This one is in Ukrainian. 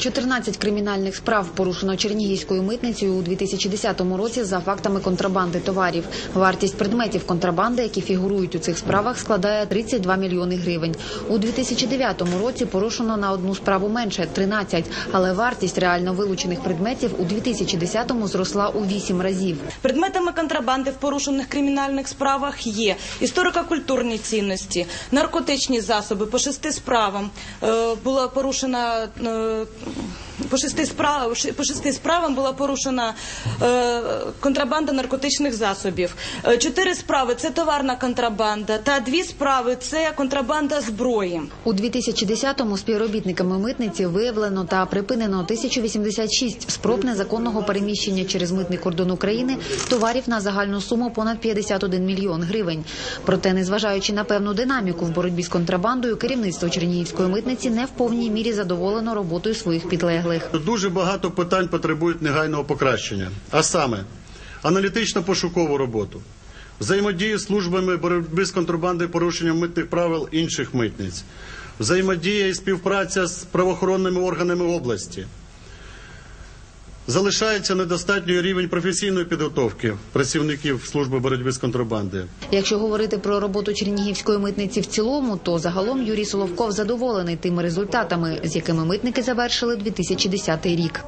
14 кримінальних справ порушено Чернігівською митницею у 2010 році за фактами контрабанди товарів. Вартість предметів контрабанди, які фігурують у цих справах, складає 32 мільйони гривень. У 2009 році порушено на одну справу менше 13, але вартість реально вилучених предметів у 2010-му зросла у 8 разів. Предметами контрабанди в порушених кримінальних справах є історико-культурні цінності, наркотичні засоби. По шести справам е, була порушена е, по шести справ по шести справам була порушена е, контрабанда наркотичних засобів. Е, Чотири справи це товарна контрабанда, та дві справи це контрабанда зброї. У 2010-му співробітниками митниці виявлено та припинено 1086 спроб незаконного переміщення через митний кордон України товарів на загальну суму понад 51 мільйон гривень. Проте, незважаючи на певну динаміку в боротьбі з контрабандою, керівництво Чернігівської митниці не в повній мірі задоволено роботою своїх підлеглих. Дуже багато питань потребують негайного покращення, а саме аналітично-пошукову роботу, взаємодію з службами боротьби з контрабандою порушенням митних правил інших митниць, взаємодія і співпраця з правоохоронними органами області. Залишається недостатньо рівень професійної підготовки працівників служби боротьби з контрабандою. Якщо говорити про роботу Чернігівської митниці в цілому, то загалом Юрій Соловков задоволений тими результатами, з якими митники завершили 2010 рік.